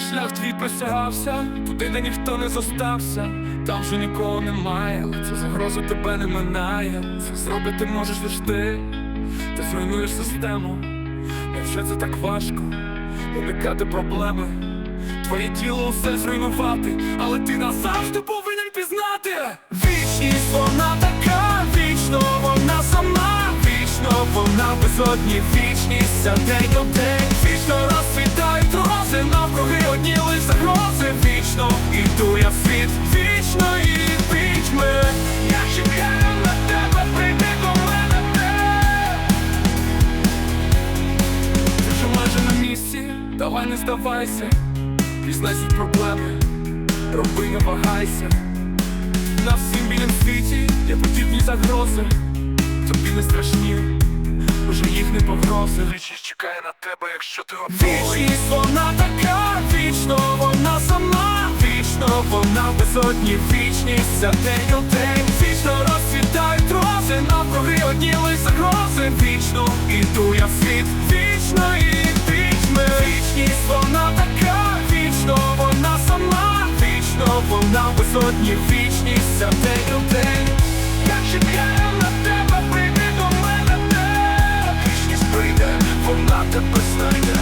шлях твій присягався, туди, де ніхто не зостався, там вже нікого немає, але ця загроза тебе не минає. Це зробити можеш лиш ти, ти зруйнуєш систему. Невже це так важко уникати проблеми? Твоє тіло все зруйнувати, але ти назавжди повинен пізнати. Вічність вона така, вічно вона сама, вічно вона безодні, вічність за день до день, вічно здавайся, пізнайся проблеми, роби не вагайся. На всім білім світі є подібні загрози, тобі не страшні, вже їх не погрози. Вічність чекає на тебе, якщо ти готовий. Вічність вона така, вічно вона сама, вічно вона безодні, вічність за день у день, вічно розцвітають на висотні вічні за день у день Я чекаю на тебе, прийди до мене те Вічність прийде, вона тебе знайде.